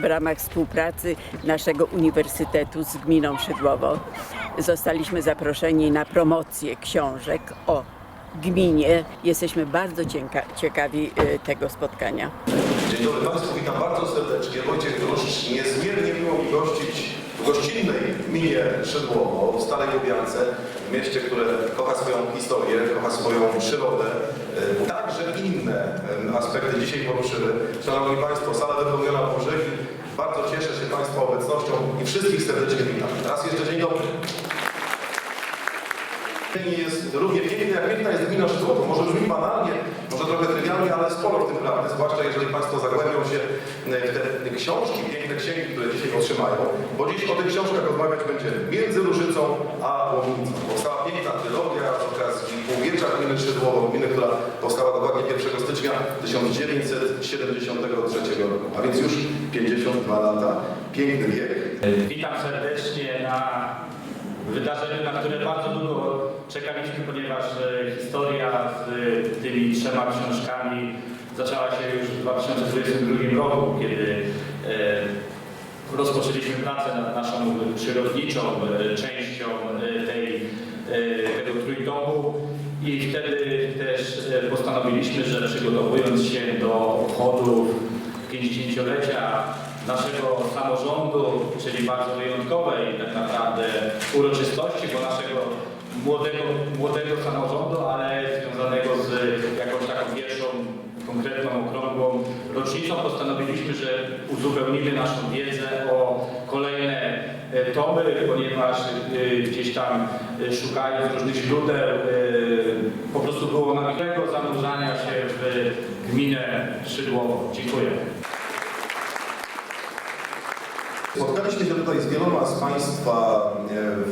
w ramach współpracy naszego uniwersytetu z gminą Szydłowo zostaliśmy zaproszeni na promocję książek o gminie. Jesteśmy bardzo cieka- ciekawi y, tego spotkania. Dzień dobry Państwu, witam bardzo serdecznie. Wojciech Druszcz. Niezmiernie miło mi gościć w gościnnej gminie Szydłowo, w Starej Lubiance, mieście, które kocha swoją historię, kocha swoją przyrodę. E, Także inne e, aspekty dzisiaj poruszymy. Szanowni Państwo, sala wypełniona po brzegi. Bardzo cieszę się Państwa obecnością i wszystkich serdecznie witam. Raz jeszcze dzień dobry. Jest równie piękny, jak piękna jest gmina Szydłowo. Może brzmi banalnie, może trochę trywialnie, ale sporo w tym prawdy, zwłaszcza jeżeli Państwo zagłębią się w te książki, piękne księgi, które dzisiaj otrzymają, bo dziś o tych książkach rozmawiać będzie między Różycą a Łomnicą. Powstała piękna trylogia półwiecza gminy Szydłowo, gminy, która powstała dokładnie 1 stycznia 1973 roku, a więc już 52 lata. Piękny wiek. Witam serdecznie na wydarzeniu, na które bardzo długo czekaliśmy, ponieważ e, historia z e, tymi trzema książkami zaczęła się już w 2022 roku, kiedy e, rozpoczęliśmy pracę nad naszą przyrodniczą częścią tej, tego trójdomu i wtedy też e, postanowiliśmy, że przygotowując się do obchodów 50-lecia naszego samorządu, czyli bardzo wyjątkowej tak naprawdę uroczystości, bo naszego młodego, młodego samorządu, ale związanego z jakąś taką pierwszą, konkretną, okrągłą rocznicą, postanowiliśmy, że uzupełnimy naszą wiedzę o kolejne e, tomy, ponieważ e, gdzieś tam szukając różnych źródeł, po prostu było nagłego zanurzania się w gminę Szydłowo. Dziękuję. Spotkaliśmy się tutaj z wieloma z Państwa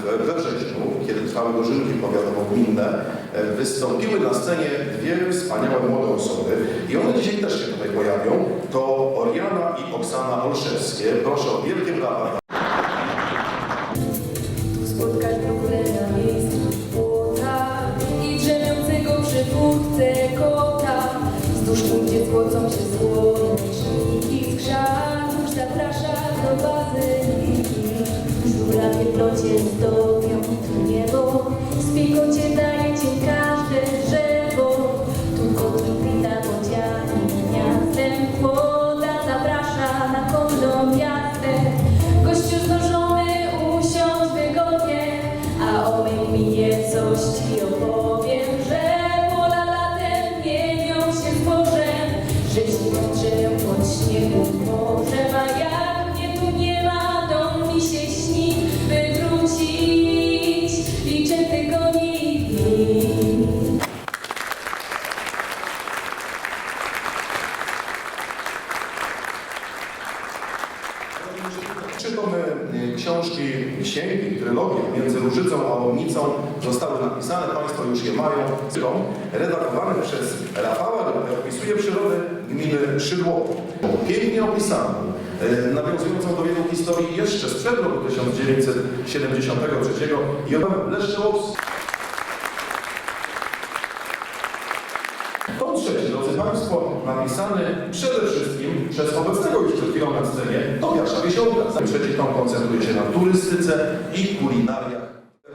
e, we wrześniu, kiedy trwały dożynki powiatowo-gminne. E, Wystąpiły na scenie dwie wspaniałe młode osoby i one dzisiaj też się tutaj pojawią. To Oriana i Oksana Olszewskie. Proszę o wielkie brawa. Napisane, Państwo już je mają. Są redagowane przez Rafała, opisuje przyrodę gminy Szydłowo. Pięknie opisaną, e, nawiązującą do wielu historii jeszcze sprzed roku 1973 i Jan Leszczałowski. Tom trzeci, drodzy Państwo, napisany przede wszystkim przez obecnego już przed chwilą na scenie Tobiasza Wiesiołka. Trzeci tom koncentruje się na turystyce i kulinariach.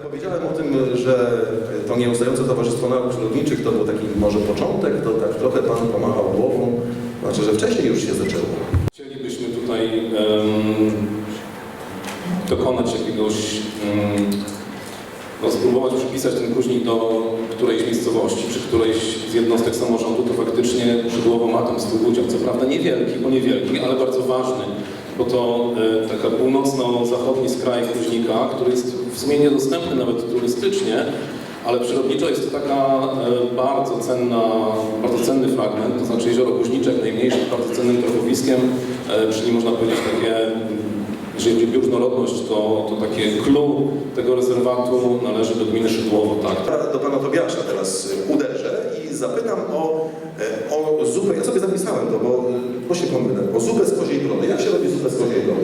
Powiedziałem o tym, że nieustające Towarzystwo Nauk Przyrodniczych to był taki może początek, to tak trochę Pan pomachał głową, znaczy, że wcześniej już się zaczęło. Chcielibyśmy tutaj em, dokonać jakiegoś, um, no, spróbować przypisać ten później do którejś miejscowości, czy którejś z jednostek samorządu, to faktycznie Szydłowo ma tam swój udział. Co prawda niewielki, bo niewielki, ale bardzo ważny, bo to e, taka północno-zachodni skraj Kuźnika, który jest w sumie niedostępny nawet turystycznie, ale przyrodniczo jest to taka e, bardzo cenna, bardzo cenny fragment, to znaczy jezioro Kuźniczek, najmniejsze, bardzo cennym torfowiskiem, e, czyli można powiedzieć takie, jeżeli chodzi o bioróżnorodność, to, to takie clue tego rezerwatu należy do gminy Szydłowo, tak. Do Pana Tobiasza teraz y, uderzę i zapytam o, e, o zupę. Ja sobie zapisałem to, bo, bo się pomylę. O zupę z koziej brody. Jak się robi zupę z koziej brody?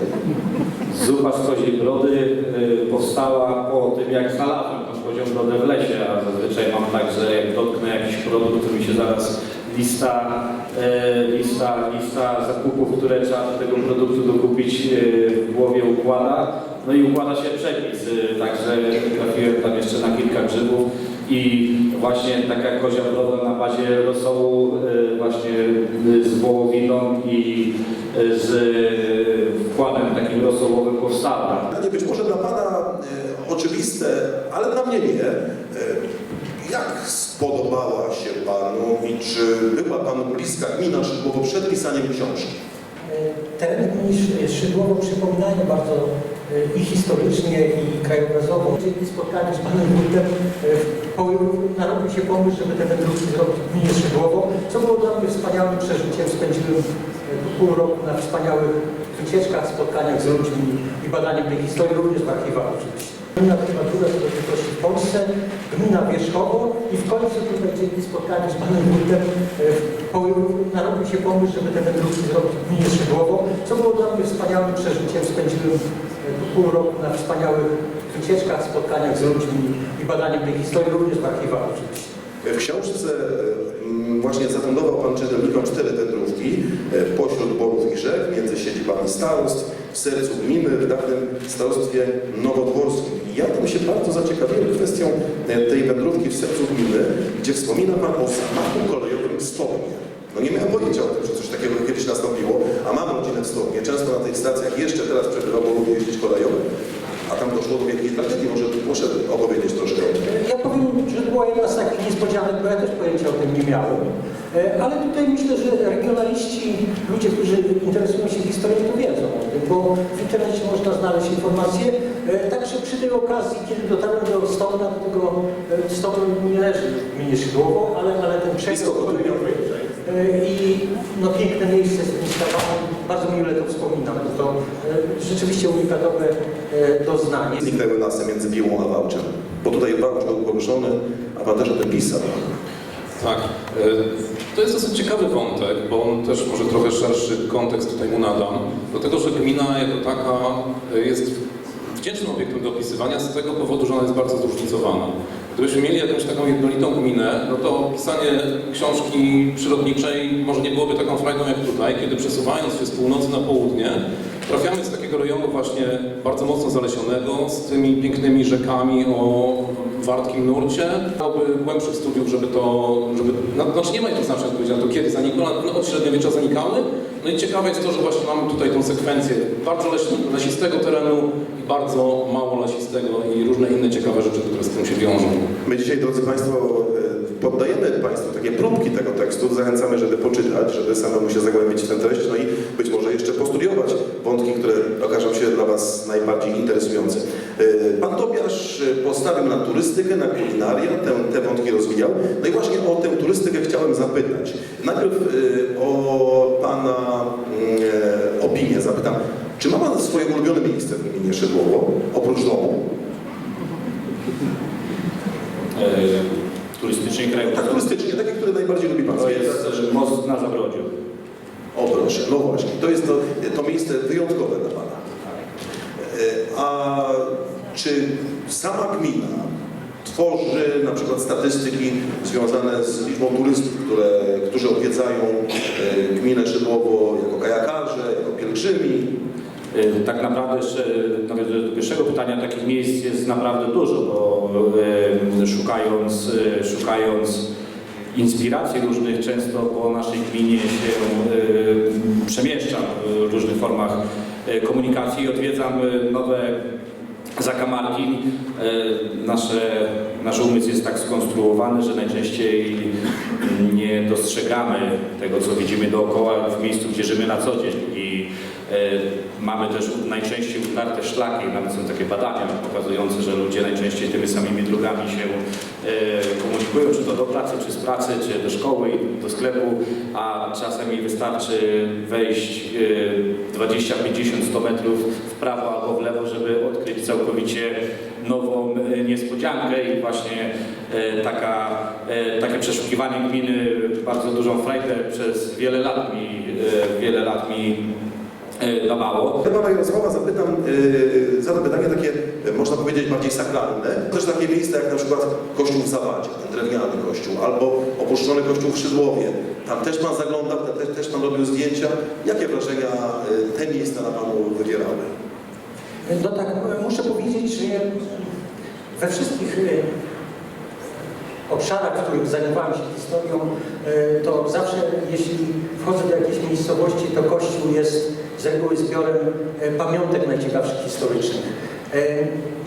Zupa z koziej brody powstała po tym, jak znalazłem brodę w lesie, a zazwyczaj mam tak, że jak dotknę jakiś produkt, to mi się zaraz lista e, lista, lista zakupów, które trzeba do tego produktu dokupić e, w głowie układa. No i układa się przepis, e, także trafiłem tam jeszcze na kilka grzybów i właśnie taka kozia broda na bazie rosołu właśnie z wołowiną i z wkładem takim rosołowym powstała. Pytanie być może dla Pana oczywiste, ale dla mnie nie. E, jak spodobała się Panu i czy była Panu bliska gmina Szydłowo przed pisaniem książki? Tereny gminy Szydłowo przypominają bardzo e, i historycznie, i krajobrazowo. Dzięki spotkaniu z panem wójtem e, narodził się pomysł, żeby te wędrówki zrobić w gminie Szydłowo, co było dla mnie wspaniałym przeżyciem. Spędziłem e, pół roku na wspaniałych wycieczkach, spotkaniach z ludźmi i badaniem tej historii, również w archiwach oczywiście. Gmina Prymatura rozdzielczości w Polsce, gmina Wierzchowo i w końcu tutaj dzięki spotkaniu z panem wójtem e, narodził się pomysł, żeby te wędrówki zrobić w gminie Szydłowo, co było dla mnie wspaniałym przeżyciem. Spędziłem e, pół roku na wspaniałych wycieczkach, spotkaniach z ludźmi i badaniem tej historii, również w archiwach oczywiście. W książce właśnie zafundował Pan czytelnikom cztery wędrówki e, pośród borów i rzek, między siedzibami starostw, w sercu gminy, w dawnym starostwie nowodworskim. Ja tam się bardzo zaciekawiłem kwestią e, tej wędrówki w sercu gminy, gdzie wspomina Pan o zamachu kolejowym w Stopnie. No nie miałem pojęcia o tym, że coś takiego kiedyś nastąpiło, a mam rodzinę w Stopnie. Często na tych stacjach jeszcze teraz przebywam, bo lubię jeździć koleją, a tam doszło do wielkiej tragedii. Może proszę opowiedzieć troszkę. Ja powiem, że była jedna z takich niespodzianek, bo ja też pojęcia o tym nie miałem. E, Ale tutaj myślę, że regionaliści, ludzie, którzy interesują się historią, to wiedzą o tym, bo w internecie można znaleźć informacje. E, Także przy tej okazji, kiedy dotarłem do Stolna, do tego e, Stolna nie leży w gminie Szydłowo, ale, ale ten przejazd kolejowy e, i no, piękne miejsce z tym stawami, bardzo mile to wspominam, bo to rzeczywiście unikatowe doznanie. Zniknęły lasy między Biłą a Wałczem. Bo tutaj Wałcz był poruszony, a o tym pisał. Tak. To jest dosyć ciekawy wątek, bo on też może trochę szerszy kontekst tutaj mu nadam. Dlatego, że gmina jako taka jest wdzięcznym obiektem do opisywania z tego powodu, że ona jest bardzo zróżnicowana. Gdybyśmy mieli jakąś taką jednolitą gminę, no to pisanie książki przyrodniczej może nie byłoby taką frajdą jak tutaj, kiedy przesuwając się z północy na południe, trafiamy z takiego rejonu właśnie bardzo mocno zalesionego, z tymi pięknymi rzekami o wartkim nurcie. Byłoby głębszych studiów, żeby to, żeby, no, znaczy nie ma jednoznacznej odpowiedzi na to, kiedy zanikło, no, od średniowiecza zanikały. No i ciekawe jest to, że właśnie mamy tutaj tą sekwencję bardzo lesistego terenu i bardzo mało lesistego i różne inne ciekawe rzeczy, które z tym się wiążą. My dzisiaj, drodzy Państwo, e, poddajemy Państwu takie próbki tego tekstu. Zachęcamy, żeby poczytać, żeby samemu się zagłębić w tę treść, no i być może jeszcze postudiować wątki, które okażą się dla Was najbardziej interesujące. E, Pan Tobiasz e, postawił na turystykę, na kulinarię, te, te wątki rozwijał. No i właśnie o tę turystykę chciałem zapytać. Najpierw e, o Pana mm, opinię zapytam. Czy ma Pan swoje ulubione miejsce w gminie Szydłowo, oprócz domu? E, turystycznie kraju. Tak turystycznie, takie, które najbardziej lubi Pan To jest most na Zabrodziu. O proszę, no właśnie, to jest to, to miejsce wyjątkowe dla Pana. E, A czy sama gmina tworzy na przykład statystyki związane z liczbą turystów, które, którzy odwiedzają e, gminę Szydłowo jako kajakarze, jako pielgrzymi? E, Tak naprawdę jeszcze nawiązując do pierwszego pytania, takich miejsc jest naprawdę dużo, bo e, szukając, szukając inspiracji różnych, często po naszej gminie się przemieszczam w różnych formach komunikacji i odwiedzam nowe zakamarki. E, Nasze, nasz umysł jest tak skonstruowany, że najczęściej nie dostrzegamy tego, co widzimy dookoła w miejscu, gdzie żyjemy na co dzień. I e, mamy też najczęściej utarte szlaki, nawet są takie badania pokazujące, że ludzie najczęściej tymi samymi drogami się e, komunikują, czy to do pracy, czy z pracy, czy do szkoły, do sklepu, a czasami wystarczy wejść e, 20, 50, 100 metrów prawo albo w lewo, żeby odkryć całkowicie nową e, niespodziankę i właśnie e, taka, e, takie przeszukiwanie gminy bardzo dużą frajdę przez wiele lat mi, wiele lat mi dawało. Ja Pana Jarosława zapytam, yy, zadam pytanie takie, można powiedzieć, bardziej sakralne. Też takie miejsca jak na przykład kościół w Zawadzie, ten drewniany kościół, albo opuszczony kościół w Szydłowie. Tam też Pan zaglądał, te- też, też Pan robił zdjęcia. Jakie wrażenia te miejsca na Panu wywierały? No tak, muszę powiedzieć, że we wszystkich e, obszarach, w których zajmowałem się historią, e, to zawsze jeśli wchodzę do jakiejś miejscowości, to Kościół jest z reguły zbiorem e, pamiątek najciekawszych historycznych.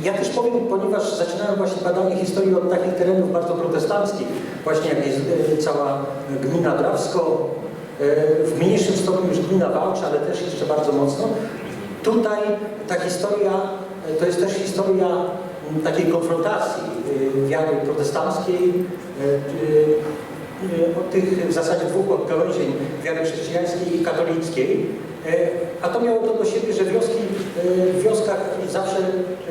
Ja też powiem, ponieważ zaczynałem właśnie badanie historii od takich terenów bardzo protestanckich, właśnie jak jest cała gmina Drawsko, w mniejszym stopniu już gmina Wałcz, ale też jeszcze bardzo mocno. Tutaj ta historia e, to jest też historia takiej konfrontacji e, wiary protestanckiej, e, od tych w zasadzie dwóch odgałęzień wiary chrześcijańskiej i katolickiej. A to miało to do siebie, że wioski, w wioskach zawsze,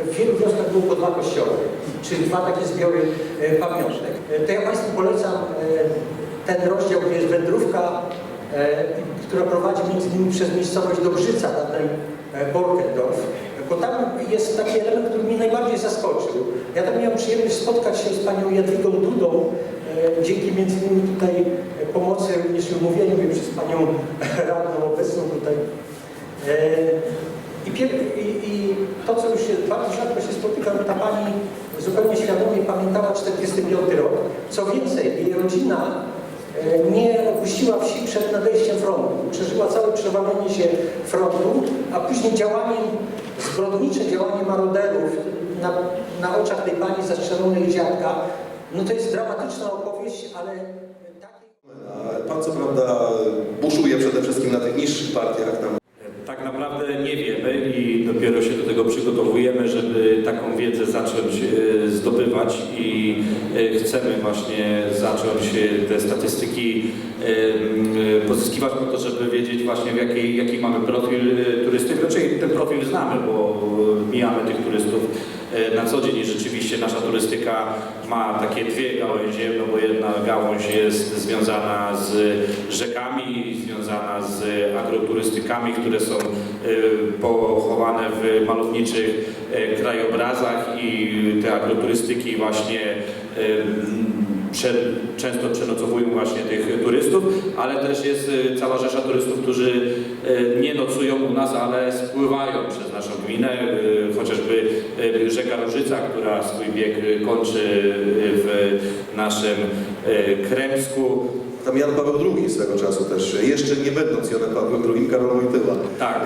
w wielu wioskach było po dwa kościoły, czyli dwa takie zbiory pamiątek. To ja Państwu polecam ten rozdział, gdzie jest wędrówka, która prowadzi między innymi przez miejscowość Dobrzyca, dawnej e, Borkendorf, bo tam jest taki element, który mnie najbardziej zaskoczył. Ja tam miałem przyjemność spotkać się z panią Jadwigą Dudą, e, dzięki między innymi tutaj e, pomocy również i umówieniu mnie przez panią radną obecną tutaj. E, I, i, I to, co już bardzo rzadko się spotykam, ta pani zupełnie świadomie pamiętała 45 rok. Co więcej, jej rodzina e, nie opuściła wsi przed nadejściem frontu. Przeżyła całe przewalenie się frontu, a później działanie, zbrodnicze działanie maroderów na, na oczach tej pani zastrzelonej dziadka. No to jest dramatyczna opowieść, ale Pan co prawda buszuje przede wszystkim na tych niższych partiach, tam Tak naprawdę nie wiemy i dopiero się do tego przygotowujemy, żeby taką wiedzę zacząć e, zdobywać i e, chcemy właśnie zacząć e, te statystyki pozyskiwać po to, żeby wiedzieć właśnie w jaki, jaki mamy profil turystyk. Raczej ten profil znamy, bo mijamy tych turystów na co dzień i rzeczywiście nasza turystyka ma takie dwie gałęzie, no bo jedna gałąź jest związana z rzekami, związana z agroturystykami, które są pochowane w malowniczych e, krajobrazach i te agroturystyki właśnie prze, często przenocowują właśnie tych turystów, ale też jest cała rzesza turystów, którzy nie nocują u nas, ale spływają przez naszą gminę, chociażby rzeka Różyca, która swój bieg kończy w naszym Kremsku. Tam Jan Paweł II swego czasu też, jeszcze nie będąc Janem Pawłem II, Karol Wojtyła, Tak.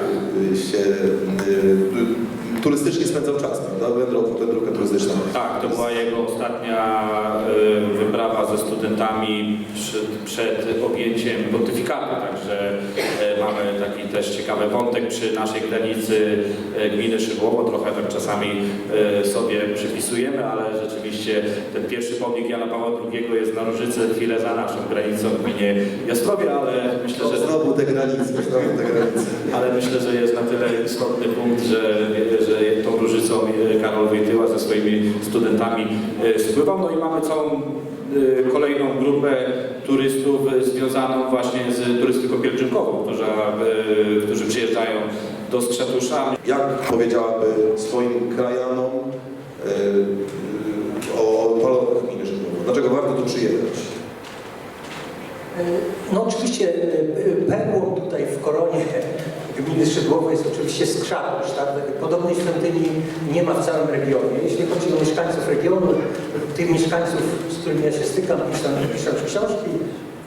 y, się y, turystycznie spędzał czas, prawda? Wędrówkę, wędrówkę turystyczną. Tak, to była jego ostatnia e, wyprawa ze studentami przed, przed objęciem pontyfikatu, także e, mamy taki też ciekawy wątek przy naszej granicy e, gminy Szydłowo, trochę tak czasami sobie przypisujemy, ale rzeczywiście ten pierwszy pomnik Jana Pawła II jest na Różycy, chwilę za naszą granicą w gminie Jastrowie, ale myślę, że Znowu te granice, znowu te granice. ale myślę, że jest na tyle istotny punkt, że, że e, Karol Wojtyła ze swoimi studentami e, spływał. No i mamy całą e, kolejną grupę turystów e, związaną właśnie z turystyką pielgrzymkową, którzy, którzy przyjeżdżają do Skrzatusza. Jak powiedziałaby swoim krajanom o palonach gminy Żydłowo? Dlaczego warto tu przyjechać? No oczywiście e, perłą tutaj w koronie gminy Szydłowo jest oczywiście Skrzatusz. Tak? Podobnej świątyni nie ma w całym regionie. Jeśli chodzi o mieszkańców regionu, tych mieszkańców, z którymi ja się stykam, pisząc, książki,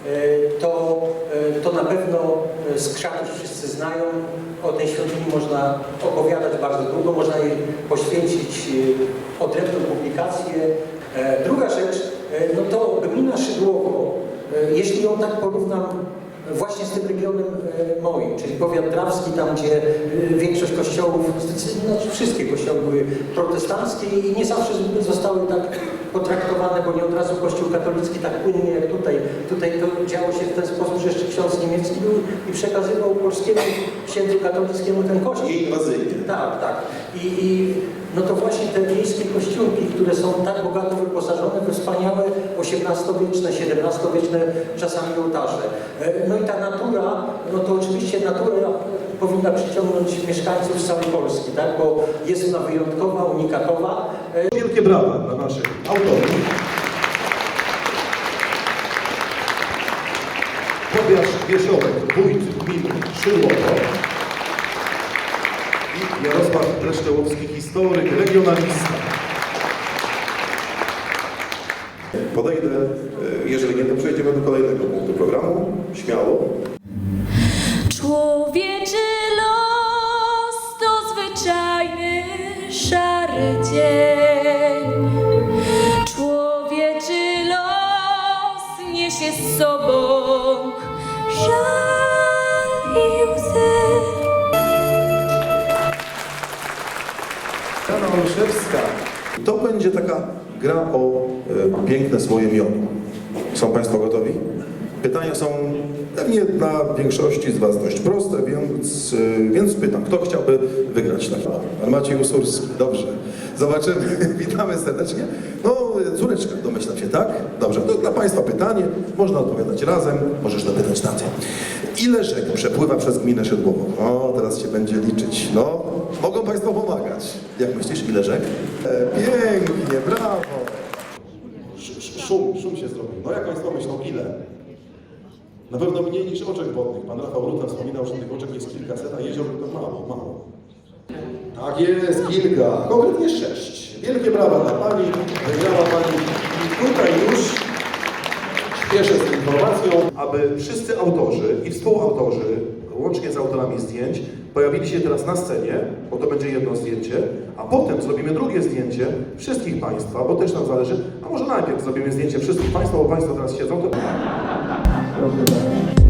e, to, e, to na pewno e, Skrzatusz wszyscy znają. O tej świątyni można opowiadać bardzo długo, można jej poświęcić odrębną publikację. Druga rzecz, no to gmina Szydłowo, Jeśli ją tak porównam właśnie z tym regionem e, moim, czyli powiat drawski, tam gdzie e, większość kościołów, znaczy wszystkie kościoły były protestanckie i nie zawsze zostały tak potraktowane, bo nie od razu kościół katolicki tak płynnie jak tutaj. Tutaj to działo się w ten sposób, że jeszcze ksiądz niemiecki był i przekazywał polskiemu księdzu katolickiemu ten kościół. I inwazyjnie. Tak, tak. I, I no to właśnie te wiejskie kościółki, które są tak bogato wyposażone we wspaniałe XVIII-wieczne, XVII-wieczne czasami ołtarze. E, No i ta natura, no to oczywiście natura powinna przyciągnąć mieszkańców z całej Polski, tak? bo jest ona wyjątkowa, unikatowa. E, Wielkie brawa dla naszych autorów. Tobiasz Wiesiołek, wójt gminy Szydłowo i Jarosław Leszczełowski, historyk, regionalista. Podejdę, e, jeżeli nie, to przejdziemy do kolejnego punktu programu. Śmiało. Człowieczy los to zwyczajny szary dzień. Człowieczy los niesie z sobą żal i łzy. Jana Olszewska. To będzie taka gra o e, piękne słoje miodu. Są Państwo gotowi? Pytania są pewnie dla większości z Was dość proste, więc, e, więc pytam, kto chciałby wygrać taki? Pan Maciej Usurski, dobrze. Zobaczymy, witamy serdecznie. No, córeczka, domyślam się, tak? Dobrze, to dla Państwa pytanie, można odpowiadać razem, możesz dopytać tatę. Ile rzek przepływa przez gminę Szydłową? O, teraz się będzie liczyć. No, mogą Państwo pomagać. Jak myślisz, ile rzek? E, pięknie, brawo. Sz- sz- Szum, szum się zrobił. No jak Państwo myślą, ile? Na pewno mniej niż oczek wodnych. Pan Rafał Ruta wspominał, że tych oczek jest kilkaset, a jezior to mało, mało. Tak jest, kilka, konkretnie sześć. Wielkie brawa dla Pani, wygrała Pani i tutaj już Spieszę z informacją, aby wszyscy autorzy i współautorzy, łącznie z autorami zdjęć, pojawili się teraz na scenie, bo to będzie jedno zdjęcie, a potem zrobimy drugie zdjęcie wszystkich Państwa, bo też nam zależy, a może najpierw zrobimy zdjęcie wszystkich Państwa, bo Państwo teraz siedzą. To... Добрий.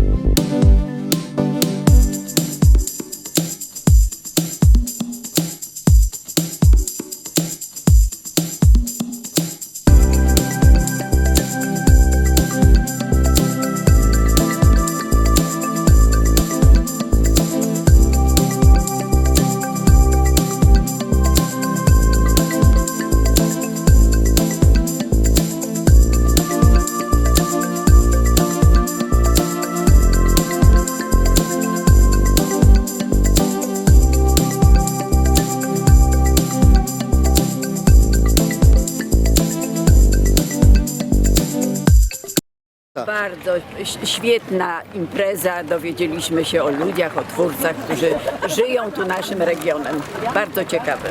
Bardzo ś- świetna impreza. Dowiedzieliśmy się o ludziach, o twórcach, którzy żyją tu naszym regionem. Bardzo ciekawe.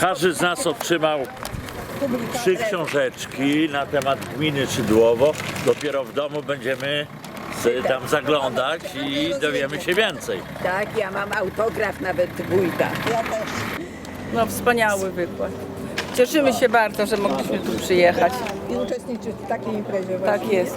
Każdy z nas otrzymał trzy książeczki na temat gminy Szydłowo. Dopiero w domu będziemy tam zaglądać i dowiemy się więcej. Tak, ja mam autograf nawet wójta. No wspaniały wykład. Cieszymy się bardzo, że mogliśmy tu przyjechać. i uczestniczyć w takiej imprezie. Tak jest.